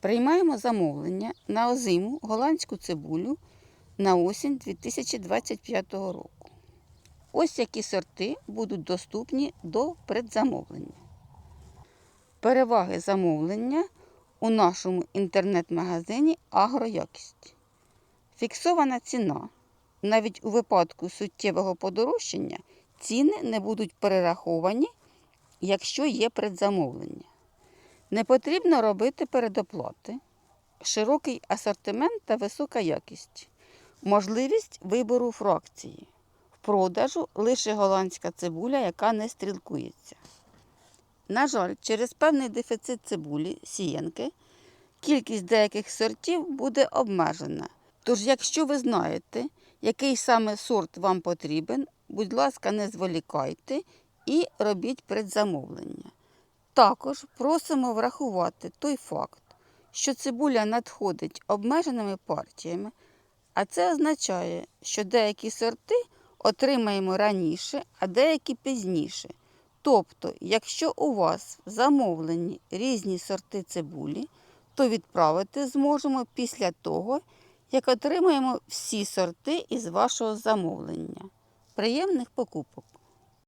Приймаємо замовлення на озиму голландську цибулю на осінь 2025 року. Ось які сорти будуть доступні до предзамовлення. Переваги замовлення у нашому інтернет-магазині Агроякість. Фіксована ціна. Навіть у випадку суттєвого подорожчання ціни не будуть перераховані, якщо є предзамовлення. Не потрібно робити передоплати, широкий асортимент та висока якість, можливість вибору фракції. В продажу лише голландська цибуля, яка не стрілкується. На жаль, через певний дефіцит цибулі, сіянки, кількість деяких сортів буде обмежена. Тож, якщо ви знаєте, який саме сорт вам потрібен, будь ласка, не зволікайте і робіть предзамовлення. Також просимо врахувати той факт, що цибуля надходить обмеженими партіями, а це означає, що деякі сорти отримаємо раніше, а деякі пізніше. Тобто, якщо у вас в замовленні різні сорти цибулі, то відправити зможемо після того, як отримаємо всі сорти із вашого замовлення. Приємних покупок!